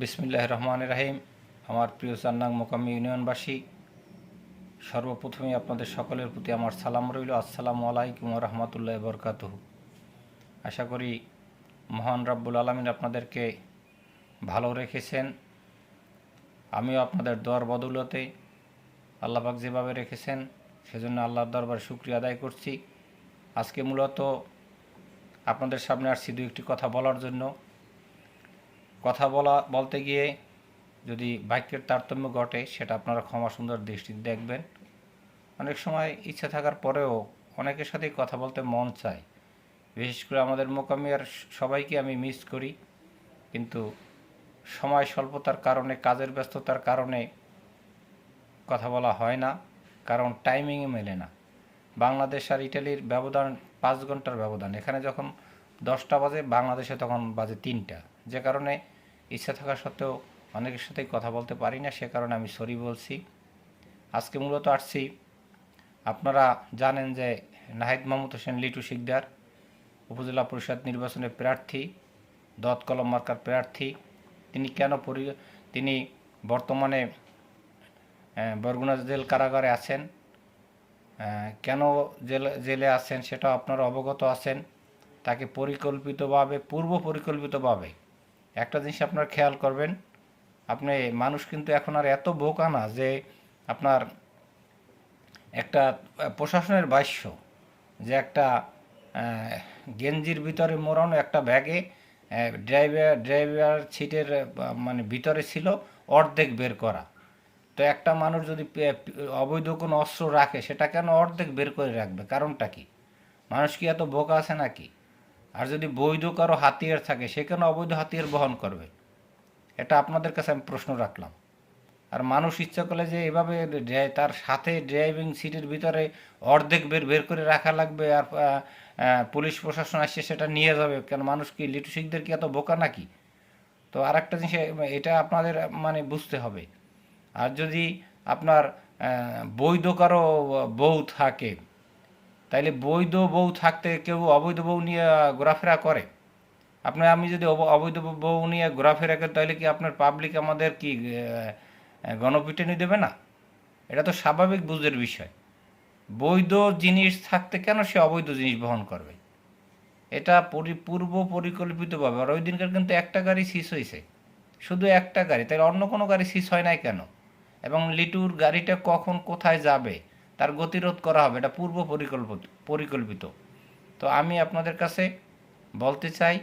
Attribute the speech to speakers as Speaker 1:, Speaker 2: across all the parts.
Speaker 1: বিসমিল্লাহ রহমান রাহিম। আমার প্রিয় চান্নাং মোকামি ইউনিয়নবাসী সর্বপ্রথমে আপনাদের সকলের প্রতি আমার সালাম রইল। আসসালামু আলাইকুম রহমতুল্লাহ বরকাত আশা করি মহান রাব্বুল আলমিন আপনাদেরকে ভালো রেখেছেন। আমিও আপনাদের দোয়ার বদৌলতে আল্লাপাক যেভাবে রেখেছেন, সেজন্য আল্লাহর দরবার শুক্রিয়া আদায় করছি। আজকে মূলত আপনাদের সামনে আসছি দু একটি কথা বলার জন্য। কথা বলা, বলতে গিয়ে যদি বাক্যের তারতম্য ঘটে, সেটা আপনারা ক্ষমা সুন্দর দৃষ্টিতে দেখবেন। অনেক সময় ইচ্ছা থাকার পরেও অনেকের সাথেই কথা বলতে মন চায়। বিশেষ করে আমাদের মোকামিয়ার সবাইকে আমি মিস করি। কিন্তু সময় স্বল্পতার কারণে, কাজের ব্যস্ততার কারণে কথা বলা হয় না। কারণ টাইমিংয়ে মেলে না। বাংলাদেশ আর ইটালির ব্যবধান পাঁচ ঘণ্টার ব্যবধান। এখানে যখন দশটা বাজে, বাংলাদেশে তখন বাজে তিনটা। যে কারণে ইচ্ছা থাকা সত্ত্বেও অনেকের সাথেই কথা বলতে পারি না, সে কারণে আমি সরি বলছি। আজকে মূলত আসছি, আপনারা জানেন যে নাহিদ মাহমুদ হোসেন লিটু শিকদার, উপজেলা পরিষদ নির্বাচনের প্রার্থী দত কলম মার্কার প্রার্থী। তিনি কেন পরি, তিনি বর্তমানে বরগুনা জেল কারাগারে আছেন। কেন জেলে জেলে আছেন সেটা আপনারা অবগত আছেন। তাকে পরিকল্পিতভাবে পূর্ব পরিকল্পিতভাবে একটা জিনিস আপনার খেয়াল করবেন, আপনি মানুষ কিন্তু এখন আর এত বোকা না যে আপনার একটা প্রশাসনের ভাষ্য যে একটা গেঞ্জির ভিতরে মোড়ানো একটা ব্যাগে ড্রাইভার ড্রাইভার সিটের মানে ভিতরে ছিল অর্ধেক বের করা। তো একটা মানুষ যদি অবৈধ কোনো অস্ত্র রাখে, সেটা কেন অর্ধেক বের করে রাখবে? কারণটা কি? মানুষ কি এত বোকা আছে নাকি? আর যদি বৈধ কারও হাতিয়ার থাকে, সে কেন অবৈধ হাতিয়ার বহন করবে? এটা আপনাদের কাছে আমি প্রশ্ন রাখলাম। আর মানুষ ইচ্ছা করলে যে এভাবে তার সাথে ড্রাইভিং সিটের ভিতরে অর্ধেক বের বের করে রাখা লাগবে আর পুলিশ প্রশাসন আসছে, সেটা নিয়ে যাবে। কেন মানুষ কি লিটু শিখদের কি এত বোকা নাকি? তো আর একটা জিনিস, এটা আপনাদের মানে বুঝতে হবে। আর যদি আপনার বৈধ কারও বউ থাকে তাইলে বৈধ বউ থাকতে কেউ অবৈধ বউ নিয়ে ঘোরাফেরা করে? আপনার, আমি যদি অব- অবৈধ বউ নিয়ে ঘোরাফেরা করি তাহলে কি আপনার পাবলিক আমাদের কি গণপিটুনি দেবে না? এটা তো স্বাভাবিক বুঝের বিষয়। বৈধ জিনিস থাকতে কেন সে অবৈধ জিনিস বহন করবে? এটা পরি, পূর্ব পরিকল্পিতভাবে, আর ওই দিনকার কিন্তু একটা গাড়ি সিস হয়েছে শুধু একটা গাড়ি তাহলে অন্য কোনো গাড়ি সিস হয় নাই কেন? এবং লিটুর গাড়িটা কখন কোথায় যাবে? তার গতিরোধ করা হবে, এটা পূর্ব পরিকল্পিত পরিকল্পিত। তো আমি আপনাদের কাছে বলতে চাই,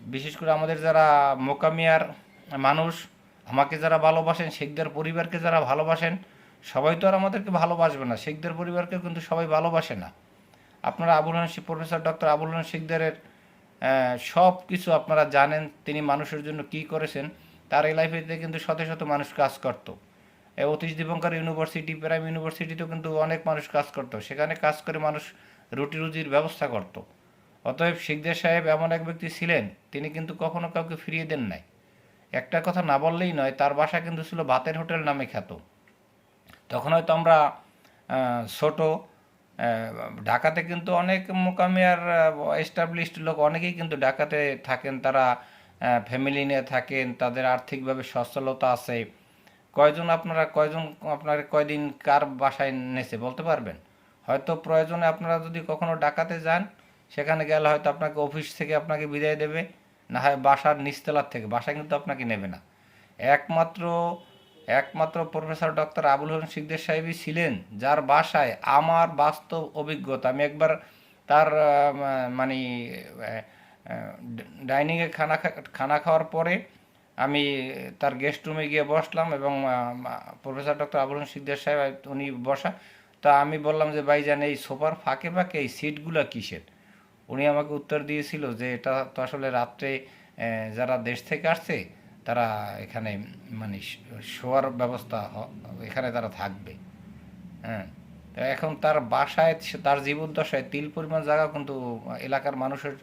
Speaker 1: বিশেষ করে আমাদের যারা মোকামিয়ার মানুষ, আমাকে যারা ভালোবাসেন, শেখদের পরিবারকে যারা ভালোবাসেন, সবাই তো আর আমাদেরকে ভালোবাসবে না, শেখদের পরিবারকে কিন্তু সবাই ভালোবাসে না। আপনারা আবুল হাসান শি- প্রফেসর ডক্টর আবুল হাসান শিকদারের সব কিছু আপনারা জানেন, তিনি মানুষের জন্য কি করেছেন, তার এই লাইফেতে কিন্তু শত শত মানুষ কাজ করতো। অতীশ দীপঙ্কর ইউনিভার্সিটি, প্রাইম ইউনিভার্সিটিতেও কিন্তু অনেক মানুষ কাজ করতো। সেখানে কাজ করে মানুষ রুটি রুজির ব্যবস্থা করতো। অতএব শিকদার সাহেব এমন এক ব্যক্তি ছিলেন, তিনি কিন্তু কখনো কাউকে ফিরিয়ে দেন নাই। একটা কথা না বললেই নয়, তার বাসা কিন্তু ছিল ভাতের হোটেল নামে খ্যাত। তখন হয়তো আমরা ছোট ঢাকাতে কিন্তু অনেক মোকামি আর এস্টাবলিশড লোক অনেকেই কিন্তু ঢাকাতে থাকেন। তারা ফ্যামিলি নিয়ে থাকেন, তাদের আর্থিকভাবে সচ্ছলতা আছে। কয়জন আপনারা, কয়জন আপনার কয়দিন কার বাসায় নেছে বলতে পারবেন? হয়তো প্রয়োজনে আপনারা যদি কখনো ডাকাতে যান, সেখানে গেলে হয়তো আপনাকে অফিস থেকে আপনাকে বিদায় দেবে, না হয় বাসার নিচতলার থেকে, বাসায় কিন্তু আপনাকে নেবে না। একমাত্র একমাত্র প্রফেসর ডক্টর আবুল হোসেন শিকদের সাহেবই ছিলেন, যার বাসায় আমার বাস্তব অভিজ্ঞতা, আমি একবার তার মানে ডাইনিংয়ে খানা খানা খাওয়ার পরে আমি তার গেস্ট রুমে গিয়ে বসলাম এবং প্রফেসর ডক্টর আবুল হোসেন শিকদার সাহেব উনি বসা। তা আমি বললাম যে ভাইজান এই সোফার ফাঁকে ফাঁকে এই সিটগুলো কিসের? উনি আমাকে উত্তর দিয়েছিল যে, এটা তো আসলে রাত্রে যারা দেশ থেকে আসছে, তারা এখানে মানে শোয়ার ব্যবস্থা এখানে তারা থাকবে। হ্যাঁ। এখন তার বাসায় তার জীবদ্দশায় তিল পরিমাণ জায়গা কিন্তু এলাকার মানুষের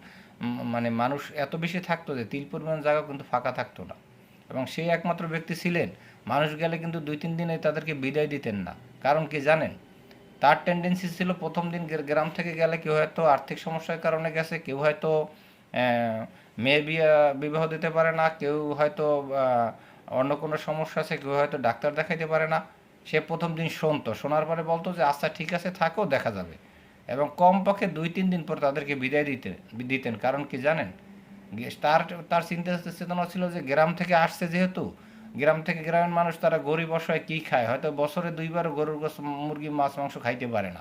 Speaker 1: মানে মানুষ এত বেশি থাকতো যে, তিল পরিমাণ জায়গা কিন্তু ফাঁকা থাকতো না। এবং সেই একমাত্র ব্যক্তি ছিলেন, মানুষ গেলে কিন্তু দুই, তিন দিনে তাদেরকে বিদায় দিতেন না। কারণ কি জানেন? তার টেন্ডেন্সি ছিল প্রথম দিন গ্রাম থেকে গেলে কেউ হয়তো আর্থিক সমস্যার কারণে গেছে, কেউ হয়তো মেয়ে বিয়ে, বিবাহ দিতে পারে না, কেউ হয়তো অন্য কোনো সমস্যা আছে, কেউ হয়তো ডাক্তার দেখাইতে পারে না। সে প্রথম দিন শুনতো। শোনার পরে বলতো যে আচ্ছা ঠিক আছে, থাকো, দেখা যাবে। এবং কমপক্ষে দুই, তিন দিন পর তাদেরকে বিদায় দিতে দিতেন। কারণ কি জানেন? তার তার চিন্তা চেতনা ছিল যে গ্রাম থেকে আসছে যেহেতু, গ্রাম থেকে গ্রামের মানুষ তারা গরিব অসহায় কী খায়? হয়তো বছরে দুইবার গরুর গোস মুরগি, মাছ, মাংস খাইতে পারে না।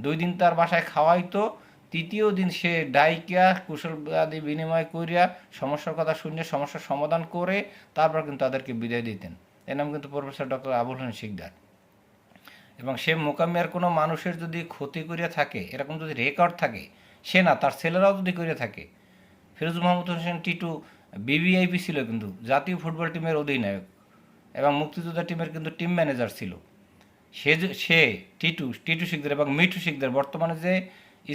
Speaker 1: দুই দিন তার বাসায় খাওয়াইতো, তৃতীয় দিন সে ডাইকিয়া কুশল আদি বিনিময় করিয়া সমস্যার কথা শুনে সমস্যার সমাধান করে তারপর কিন্তু তাদেরকে বিদায় দিতেন। এর নাম কিন্তু প্রফেসর ডক্টর আবুল হোসেন শিকদার। এবং সে মোকামিয়ার কোনো মানুষের যদি ক্ষতি করিয়া থাকে, এরকম যদি রেকর্ড থাকে, সে না, তার ছেলেরাও যদি করিয়া থাকে ফিরোজ মোহাম্মদ হোসেন, টিটু বিবিআইপি ছিল কিন্তু, জাতীয় ফুটবল টিমের অধিনায়ক এবং মুক্তিযোদ্ধা টিমের কিন্তু টিম ম্যানেজার ছিল। সে সে, টিটু টিটু শিকদার এবং মিঠু শিকদার বর্তমানে যে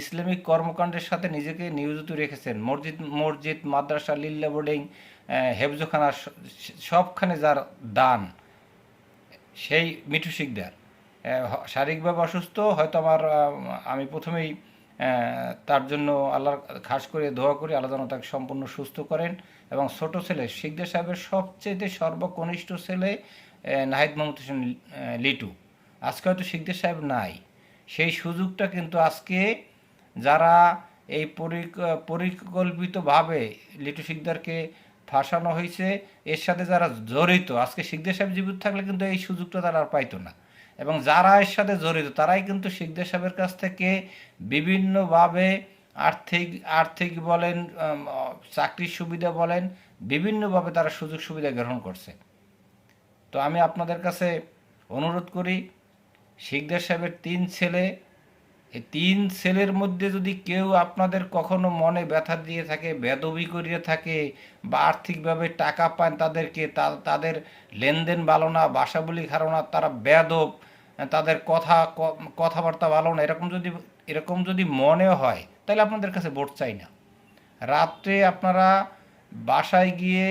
Speaker 1: ইসলামিক কর্মকাণ্ডের সাথে নিজেকে নিয়োজিত রেখেছেন, মসজিদ মসজিদ, মাদ্রাসা লিল্লা বোর্ডিং হেফজোখানা সবখানে যার দান, সেই মিঠু শিকদার। শারীরিকভাবে অসুস্থ, হয়তো আমার আমি প্রথমেই তার জন্য আল্লাহর খাস করে দোয়া করি, আল্লাহ যেন তাকে সম্পূর্ণ সুস্থ করেন এবং ছোট ছেলে শিখদের সাহেবের সবচেয়ে সর্বকনিষ্ঠ ছেলে নাহিদ মোহাম্মদ হোসেন লিটু। আজকে হয়তো শিখদের সাহেব নাই। সেই সুযোগটা কিন্তু আজকে যারা এই পরিক- পরিকল্পিতভাবে লিটু শিকদারকে ফাঁসানো হয়েছে, এর সাথে যারা জড়িত, আজকে শিখদের সাহেব জীবিত থাকলে কিন্তু এই সুযোগটা তারা আর পাইতো না। এবং যারা এর সাথে জড়িত, তারাই কিন্তু শিখদের সাহেবের কাছ থেকে বিভিন্নভাবে আর্থিক আর্থিক বলেন চাকরির সুবিধা বলেন, বিভিন্নভাবে তারা সুযোগ সুবিধা গ্রহণ করছে। তো আমি আপনাদের কাছে অনুরোধ করি, শিখদের সাহেবের তিন ছেলে এই তিন ছেলের মধ্যে যদি কেউ আপনাদের কখনো মনে ব্যথা দিয়ে থাকে, বেদবি করিয়ে থাকে বা আর্থিকভাবে টাকা পান তাদেরকে তাদের লেনদেন ভালো না বাসা বলি খারাপ না, তারা বেদব, তাদের কথা কথাবার্তা ভালো না, এরকম যদি এরকম যদি মনে হয়, তাহলে আপনাদের কাছে ভোট চাই না। রাত্রে আপনারা বাসায় গিয়ে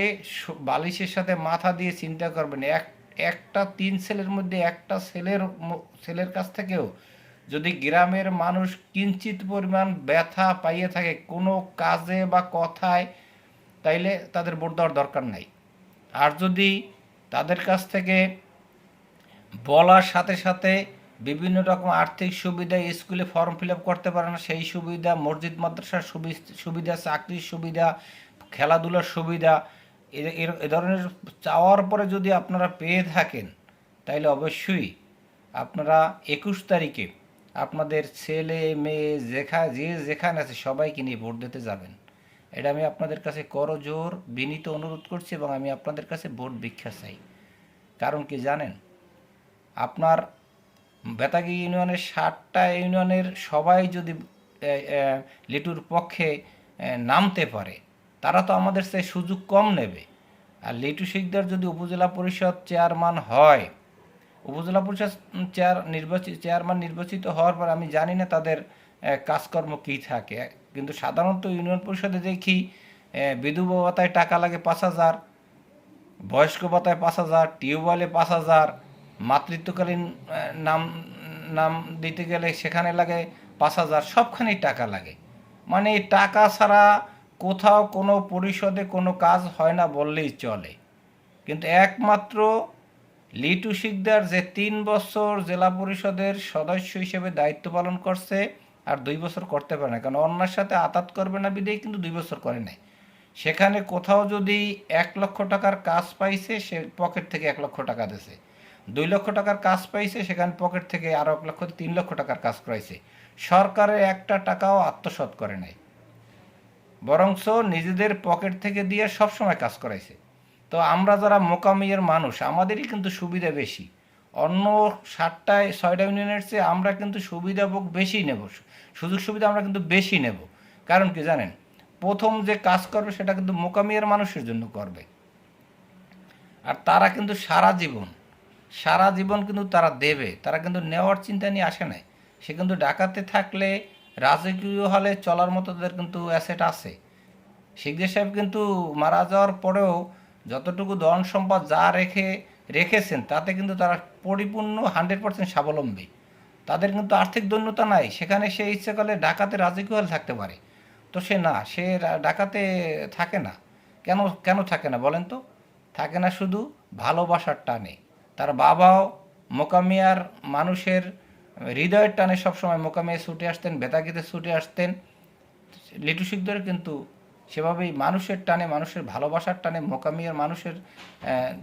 Speaker 1: বালিশের সাথে মাথা দিয়ে চিন্তা করবেন, এক, একটা তিন ছেলের মধ্যে একটা ছেলের ছেলের কাছ থেকেও যদি গ্রামের মানুষ কিঞ্চিত পরিমাণ ব্যথা পাইয়ে থাকে কোনো কাজে বা কথায়, তাইলে তাদের ভোট দেওয়ার দরকার নাই। আর যদি তাদের কাছ থেকে বলার সাথে সাথে বিভিন্ন রকম আর্থিক সুবিধা, স্কুলে ফর্ম ফিল করতে পারে না, সেই সুবিধা, মসজিদ, মাদ্রাসার সুবি- সুবিধা, চাকরির সুবিধা, খেলাধুলার সুবিধা এ ধরনের চাওয়ার পরে যদি আপনারা পেয়ে থাকেন, তাইলে অবশ্যই আপনারা একুশ তারিখে আপনাদের ছেলে, মেয়ে, যেখা, যে যেখানে আছে সবাইকে নিয়ে ভোট দিতে যাবেন। এটা আমি আপনাদের কাছে করজোর বিনীত অনুরোধ করছি এবং আমি আপনাদের কাছে ভোট ভিক্ষা চাই। কারণ কি জানেন? আপনার বেতাগি ইউনিয়নের ষাটটা ইউনিয়নের সবাই যদি লিটুর পক্ষে নামতে পারে, তারা তো আমাদের সে সুযোগ কম নেবে। আর লিটু শিকদার যদি উপজেলা পরিষদ চেয়ারম্যান হয় উপজেলা পরিষদ চেয়ার নির্বাচিত চেয়ারম্যান নির্বাচিত হওয়ার পর আমি জানি না তাদের কাজকর্ম কী থাকে। কিন্তু সাধারণত ইউনিয়ন পরিষদে দেখি বিধবা ভাতায় টাকা লাগে পাঁচ হাজার, বয়স্ক ভাতায় পাঁচ হাজার, টিউবওয়েলে পাঁচ হাজার, মাতৃত্বকালীন নাম নাম দিতে গেলে সেখানে লাগে পাঁচ হাজার সবখানেই টাকা লাগে। মানে টাকা ছাড়া কোথাও কোনো পরিষদে কোনো কাজ হয় না বললেই চলে। কিন্তু একমাত্র লিটু শিকদার যে তিন বছর জেলা পরিষদের সদস্য হিসেবে দায়িত্ব পালন করছে আর দুই বছর করতে পারে না, কারণ অন্যার সাথে আতাত করবে না বিদেই কিন্তু দুই বছর করে নাই সেখানে কোথাও যদি এক লক্ষ টাকার কাজ পাইছে, সে পকেট থেকে এক লক্ষ টাকা দিয়েছে দুই লক্ষ টাকার কাজ পাইছে, সেখানে পকেট থেকে আরও এক লক্ষ তিন লক্ষ টাকার কাজ করাইছে। সরকারের একটা টাকাও আত্মসাৎ করে নাই। বরঞ্চ নিজেদের পকেট থেকে দিয়ে সবসময় কাজ করাইছে। তো আমরা যারা মোকামিয়ের মানুষ, আমাদেরই কিন্তু সুবিধা বেশি। অন্য সাতটায়, ছয়টা ইউনিয়নের চেয়ে আমরা কিন্তু সুবিধা ভোগ বেশি নেব। সুযোগ সুবিধা আমরা কিন্তু বেশি নেব। কারণ কি জানেন? প্রথম যে কাজ করবে সেটা কিন্তু মোকামিয়ার মানুষের জন্য করবে। আর তারা কিন্তু সারা জীবন সারা জীবন কিন্তু তারা দেবে। তারা কিন্তু নেওয়ার চিন্তা নিয়ে আসে নাই। সে কিন্তু ডাকাতে থাকলে, রাজকীয় হলে চলার মতো তাদের কিন্তু অ্যাসেট আছে। শিখদের সাহেব কিন্তু মারা যাওয়ার পরেও যতটুকু ধন সম্পদ যা রেখে, রেখেছেন, তাতে কিন্তু তারা পরিপূর্ণ হান্ড্রেড পার্সেন্ট স্বাবলম্বী। তাদের কিন্তু আর্থিক দৈন্যতা নাই, সেখানে সে ইচ্ছে করলে ঢাকাতে রাজকীয় থাকতে পারে। তো সে না, সে ডাকাতে থাকে না। কেন কেন থাকে না বলেন তো? থাকে না শুধু ভালোবাসার টানে। তার বাবাও মোকামিয়ার মানুষের হৃদয়ের টানে সবসময় মোকামিয়া ছুটে আসতেন বেতাগিতে ছুটে আসতেন। লিটু শিকদার কিন্তু সেভাবেই মানুষের টানে, মানুষের ভালোবাসার টানে, মোকামিয়ার মানুষের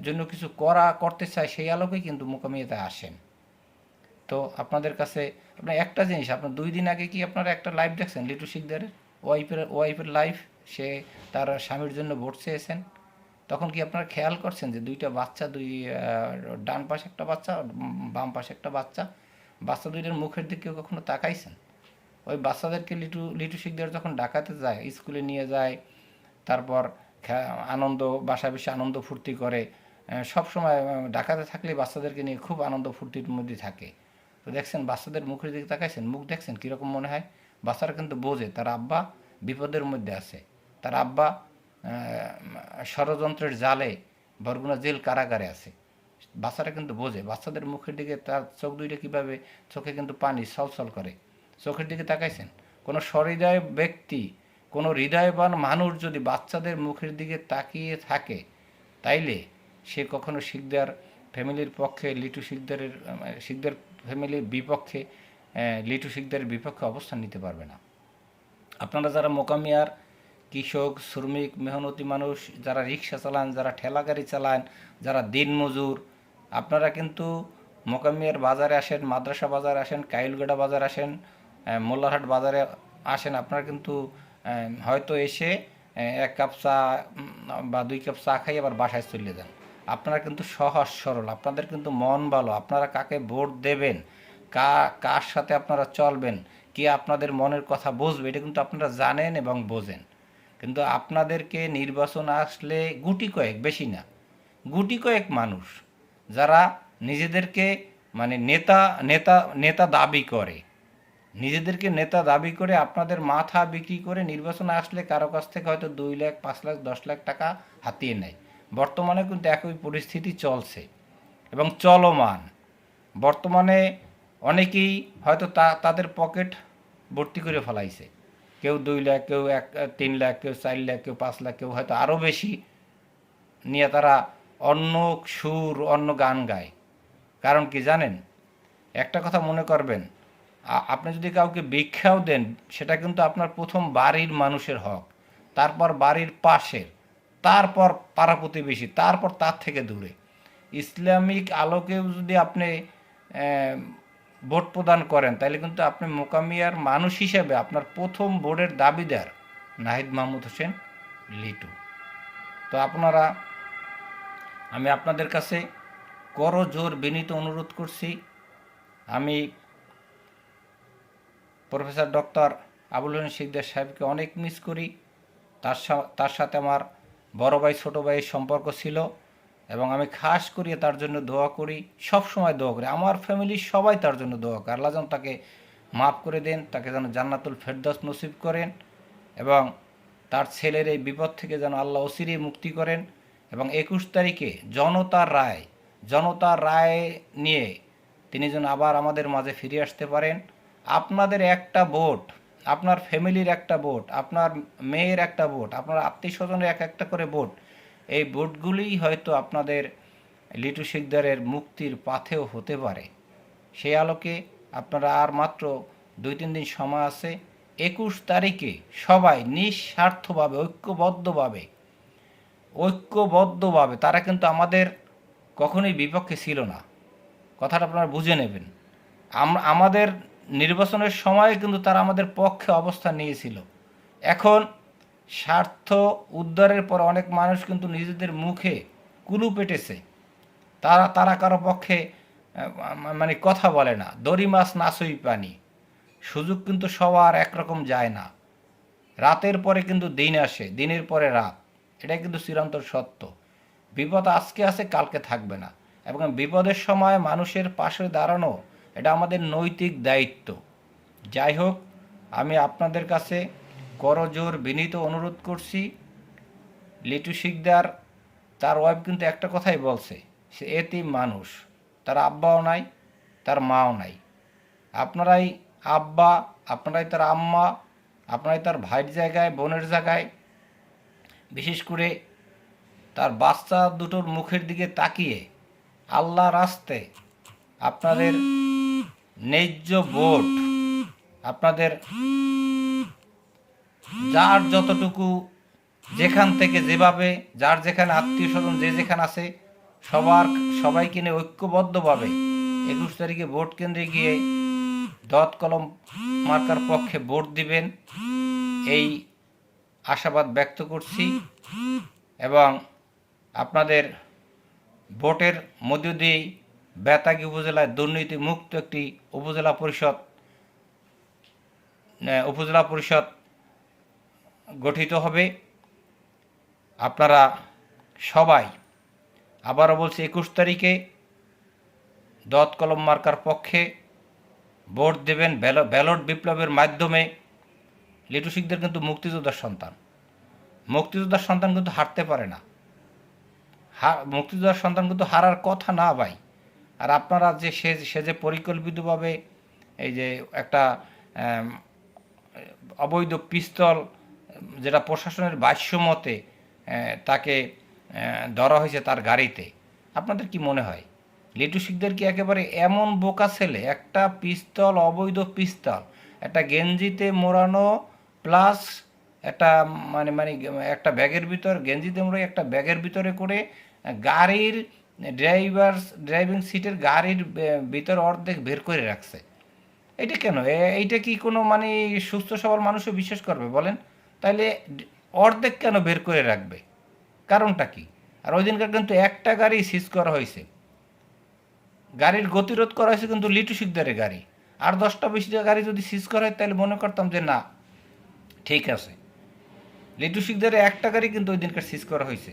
Speaker 1: জন্য কিছু করা, করতে চায় সেই আলোকেই কিন্তু মোকামিয়াতে আসেন। তো আপনাদের কাছে, আপনার একটা জিনিস, আপনার দুই দিন আগে কি আপনারা একটা লাইভ দেখছেন লিটু শিকদারের? ওয়াইফের ওয়াইফের লাইফ সে তার স্বামীর জন্য ভোট চেয়েছেন। তখন কি আপনারা খেয়াল করছেন যে দুইটা বাচ্চা, দুই ডান পাশে একটা বাচ্চা, বাম পাশে একটা বাচ্চা? বাচ্চা দুইটার মুখের দিকে কখনো তাকাইছেন? ওই বাচ্চাদেরকে লিটু লিটু শিখদের যখন ডাকাতে যায়, স্কুলে নিয়ে যায়, তারপর আনন্দ বাসা বেশি আনন্দ ফুর্তি করে সব সময় ডাকাতে থাকলে বাচ্চাদেরকে নিয়ে খুব আনন্দ ফুর্তির মধ্যে থাকে। তো দেখছেন, বাচ্চাদের মুখের দিকে তাকাইছেন, মুখ দেখছেন, কীরকম মনে হয়? বাচ্চারা কিন্তু বোঝে, তার আব্বা বিপদের মধ্যে আছে। তার আব্বা ষড়যন্ত্রের জালে বরগুনা জেল কারাগারে আছে। বাচ্চারা কিন্তু বোঝে, বাচ্চাদের মুখের দিকে তার চোখ দুইটা কীভাবে, চোখে কিন্তু পানি ছলছল করে। চোখের দিকে তাকাইছেন। কোনো সহৃদয় ব্যক্তি, কোনো হৃদয়বান মানুষ যদি বাচ্চাদের মুখের দিকে তাকিয়ে থাকে, তাইলে সে কখনো শিকদার ফ্যামিলির পক্ষে, লিটু শিকদারের শিকদার ফ্যামিলির বিপক্ষে লিটু শিকদারের বিপক্ষে অবস্থান নিতে পারবে না। আপনারা যারা মোকামিয়ার কৃষক, শ্রমিক, মেহনতি মানুষ, যারা রিক্সা চালান, যারা ঠেলা গাড়ি চালান, যারা দিনমজুর, আপনারা কিন্তু মোকামিয়ার বাজারে আসেন, মাদ্রাসা বাজারে আসেন, কাইলগড়া বাজার আসেন মোল্লারহাট বাজারে আসেন, আপনারা কিন্তু হয়তো এসে এক কাপ চা বা দুই কাপ চা খাই আবার বাসায় চলে যান। আপনারা কিন্তু সহজ সরল, আপনাদের কিন্তু মন ভালো, আপনারা কাকে ভোট দেবেন, কা, কার সাথে আপনারা চলবেন, কে আপনাদের মনের কথা বুঝবে, এটা কিন্তু আপনারা জানেন এবং বোঝেন। কিন্তু আপনাদেরকে নির্বাচন আসলে গুটি কয়েক, বেশি না, গুটি কয়েক মানুষ, যারা নিজেদেরকে মানে নেতা নেতা নেতা দাবি করে। নিজেদেরকে নেতা দাবি করে আপনাদের মাথা বিক্রি করে নির্বাচনে আসলে কারও কাছ থেকে হয়তো দুই লাখ, পাঁচ লাখ, দশ লাখ টাকা হাতিয়ে নেয়। বর্তমানে কিন্তু একই পরিস্থিতি চলছে এবং চলমান। বর্তমানে অনেকেই হয়তো তা, তাদের পকেট ভর্তি করে ফেলাইছে। কেউ দুই লাখ, কেউ এক, তিন লাখ, কেউ চার লাখ, কেউ পাঁচ লাখ, কেউ হয়তো আরও বেশি নিয়ে তারা অন্য সুর, অন্য গান গায়। কারণ কি জানেন? একটা কথা মনে করবেন আপনি যদি কাউকে ভিক্ষাও দেন, সেটা কিন্তু আপনার প্রথম বাড়ির মানুষের হক। তারপর বাড়ির পাশের, তারপর পাড়া প্রতিবেশী, তারপর তার থেকে দূরে। ইসলামিক আলোকেও যদি আপনি ভোট প্রদান করেন তাহলে কিন্তু আপনি মোকামিয়ার মানুষ হিসেবে আপনার প্রথম ভোটের দাবিদার নাহিদ মাহমুদ হোসেন লিটু। তো আপনারা, আমি আপনাদের কাছে করজোর বিনীত অনুরোধ করছি। আমি প্রফেসর ডক্টর আবুল হোসেন শিকদার সাহেবকে অনেক মিস করি। তার তার সাথে আমার বড় ভাই, ছোট ভাইয়ের সম্পর্ক ছিল এবং আমি খাস করিয়ে তার জন্য দোয়া করি, সব সময় দোয়া করি। আমার ফ্যামিলির সবাই তার জন্য দোয়া করে। আল্লাহ যেন তাকে মাফ করে দেন, তাকে যেন জান্নাতুল ফেরদাস নসিব করেন এবং তার ছেলের এই বিপদ থেকে যেন আল্লাহ অসিরে মুক্তি করেন এবং একুশ তারিখে জনতার রায় জনতার রায় নিয়ে তিনি যেন আবার আমাদের মাঝে ফিরে আসতে পারেন। আপনাদের একটা ভোট, আপনার ফ্যামিলির একটা ভোট, আপনার মেয়ের একটা ভোট, আপনার আত্মীয় স্বজনের এক একটা করে ভোট, এই ভোটগুলিই হয়তো আপনাদের লিটু শিকদারের মুক্তির পাথেও হতে পারে। সেই আলোকে আপনারা আর মাত্র দুই তিন দিন সময় আছে, একুশ তারিখে সবাই নিঃস্বার্থভাবে, ঐক্যবদ্ধভাবে ঐক্যবদ্ধভাবে, তারা কিন্তু আমাদের কখনোই বিপক্ষে ছিল না। কথাটা আপনারা বুঝে নেবেন। আমাদের নির্বাচনের সময় কিন্তু তারা আমাদের পক্ষে অবস্থান নিয়েছিল। এখন স্বার্থ উদ্ধারের পর অনেক মানুষ কিন্তু নিজেদের মুখে কুলু পেটেছে। তারা তারা কারও পক্ষে মানে কথা বলে না। দড়ি মাছ নাচই পানি। সুযোগ কিন্তু সবার একরকম যায় না। রাতের পরে কিন্তু দিন আসে, দিনের পরে রাত। এটা কিন্তু চিরন্তর সত্য। বিপদ আজকে আছে, কালকে থাকবে না। এবং বিপদের সময় মানুষের পাশে দাঁড়ানো এটা আমাদের নৈতিক দায়িত্ব। যাই হোক, আমি আপনাদের কাছে করজোর বিনীত অনুরোধ করছি। লিটু শিকদার, তার ওয়াইফ কিন্তু একটা কথাই বলছে, সে এতিম মানুষ। তার আব্বাও নাই, তার মাও নাই। আপনারাই আব্বা, আপনারাই তার আম্মা আপনারা তার ভাইয়ের জায়গায়, বোনের জায়গায়, বিশেষ করে তার বাচ্চা দুটোর মুখের দিকে তাকিয়ে আল্লাহ রাস্তে আপনাদের ন্যায্য ভোট আপনাদের যার যতটুকু যেখান থেকে যেভাবে, যার যেখানে আত্মীয় স্বজন যে যেখানে আছে, সবার, সবাইকে নিয়ে ঐক্যবদ্ধভাবে একুশ তারিখে ভোট কেন্দ্রে গিয়ে দত কলম মার্কার পক্ষে ভোট দিবেন, এই আশাবাদ ব্যক্ত করছি এবং আপনাদের ভোটের মধ্য দিয়েই বেতাগী উপজেলায় দুর্নীতি মুক্ত একটি উপজেলা পরিষদ উপজেলা পরিষদ গঠিত হবে। আপনারা সবাই আবারও বলছি, একুশ তারিখে দত কলম মার্কার পক্ষে ভোট দেবেন ব্যাল- ব্যালট বিপ্লবের মাধ্যমে। লিটু শিখদের কিন্তু মুক্তিযোদ্ধার সন্তান। মুক্তিযোদ্ধার সন্তান কিন্তু হারতে পারে না। মুক্তিযোদ্ধার সন্তান কিন্তু হারার কথা না ভাই। আর আপনারা যে সে সে যে পরিকল্পিতভাবে এই যে একটা অবৈধ পিস্তল, যেটা প্রশাসনের ভাষ্য মতে তাকে ধরা হয়েছে তার গাড়িতে, আপনাদের কি মনে হয়? লিটু শিকদের কি একেবারে এমন বোকা ছেলে, একটা পিস্তল, অবৈধ পিস্তল, একটা গেঞ্জিতে মোড়ানো প্লাস একটা মানে মানে একটা ব্যাগের ভিতর, গেঞ্জিতে মোড়ে একটা ব্যাগের ভিতরে করে, গাড়ির ড্রাইভার ড্রাইভিং সিটের গাড়ির ভিতর অর্ধেক বের করে রাখছে। এটা কেন? এইটা কি কোনো মানে সুস্থ সবল মানুষও বিশ্বাস করবে বলেন? তাহলে অর্ধেক কেন বের করে রাখবে? কারণটা কি? আর ওই দিনকার কিন্তু একটা গাড়ি সিজ করা হয়েছে। গাড়ির গতিরোধ করা হয়েছে কিন্তু লিটু শিকদারের গাড়ি। আর দশটা বেশি গাড়ি যদি সিজ করা হয় তাহলে মনে করতাম যে না, ঠিক আছে। লিটু শিকদারের একটা গাড়ি কিন্তু ওই দিনকার সিজ করা হয়েছে।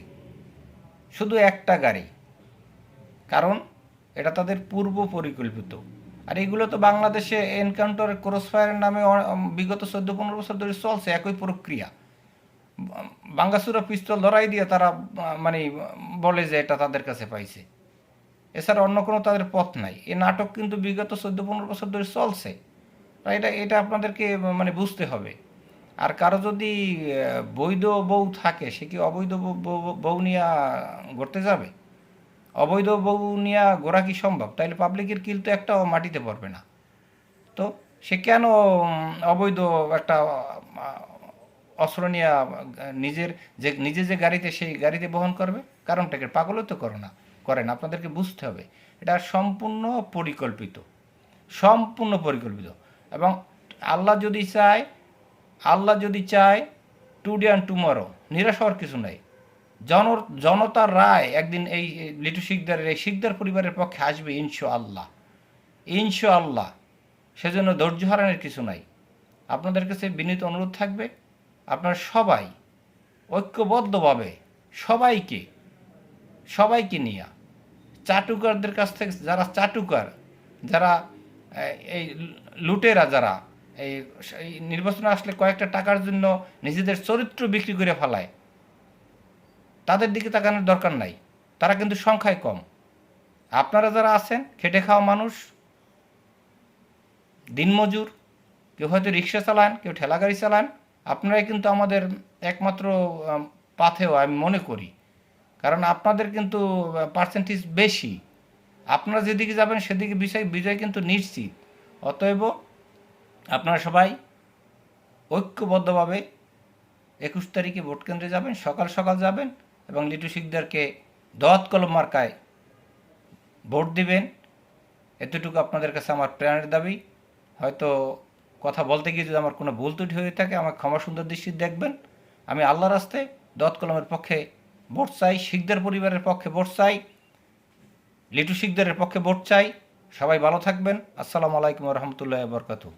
Speaker 1: শুধু একটা গাড়ি। কারণ এটা তাদের পূর্ব পরিকল্পিত আর এগুলো তো বাংলাদেশে এনকাউন্টার ক্রসফায়ারের নামে বিগত চোদ্দ পনেরো বছর ধরে চলছে, একই প্রক্রিয়া। বাঙ্গাসুরা পিস্তল ধরাই দিয়ে তারা মানে বলে যে এটা তাদের কাছে পাইছে। এছাড়া অন্য কোনো তাদের পথ নাই। এই নাটক কিন্তু বিগত চোদ্দ পনেরো বছর ধরে চলছে। এটা এটা আপনাদেরকে মানে বুঝতে হবে। আর কারও যদি বৈধ বউ থাকে, সে কি অবৈধ বউ- নিয়ে ঘুরতে যাবে? অবৈধ বউ নিয়ে ঘোরা কি সম্ভব? তাইলে পাবলিকের কিল তো একটাও মাটিতে পড়বে না। তো সে কেন অবৈধ একটা অস্ত্র নিয়ে নিজের যে, নিজে যে গাড়িতে, সেই গাড়িতে বহন করবে? কারণটাকে পাগলও তো করো না করেন আপনাদেরকে বুঝতে হবে, এটা সম্পূর্ণ পরিকল্পিত সম্পূর্ণ পরিকল্পিত। এবং আল্লাহ যদি চায়, আল্লাহ যদি চায় টুডে অ্যান্ড টুমরো নিরাশ হওয়ার কিছু নাই। জন জনতার রায় একদিন এই লিটু শিকদারের, এই শিকদার পরিবারের পক্ষে আসবে ইনশো আল্লাহ ইনশো আল্লাহ সেজন্য ধৈর্য হারানোর কিছু নাই। আপনাদের কাছে বিনীত অনুরোধ থাকবে, আপনারা সবাই ঐক্যবদ্ধভাবে সবাইকে সবাইকে নিয়ে, চাটুকারদের কাছ থেকে, যারা চাটুকার, যারা এই লুটেরা যারা এই নির্বাচনে আসলে কয়েকটা টাকার জন্য নিজেদের চরিত্র বিক্রি করে ফেলায় তাদের দিকে তাকানোর দরকার নাই। তারা কিন্তু সংখ্যায় কম। আপনারা যারা আছেন, খেটে খাওয়া মানুষ, দিনমজুর, কেউ হয়তো রিক্সা চালান, কেউ ঠেলা গাড়ি চালান, আপনারাই কিন্তু আমাদের একমাত্র পাথেও আমি মনে করি। কারণ আপনাদের কিন্তু পার্সেন্টেজ বেশি। আপনারা যেদিকে যাবেন, সেদিকে বিষয়, বিজয় কিন্তু নিশ্চিত। অতএব আপনারা সবাই ঐক্যবদ্ধভাবে একুশ তারিখে ভোট কেন্দ্রে যাবেন, সকাল সকাল যাবেন এবং লিটু শিকদারকে দত কলম মার্কায় ভোট দিবেন। এতটুকু আপনাদের কাছে আমার প্রাণের দাবি। হয়তো কথা বলতে গিয়ে যদি আমার কোনো ভুল ত্রুটি হয়ে থাকে আমার ক্ষমা সুন্দর দৃষ্টি দেখবেন। আমি আল্লাহ রাস্তায় দত কলমের পক্ষে ভোট চাই, শিকদার পরিবারের পক্ষে ভোট চাই, লিটু শিকদারের পক্ষে ভোট চাই। সবাই ভালো থাকবেন। আসসালামু আলাইকুম রহমতুল্লাহ বরকাতু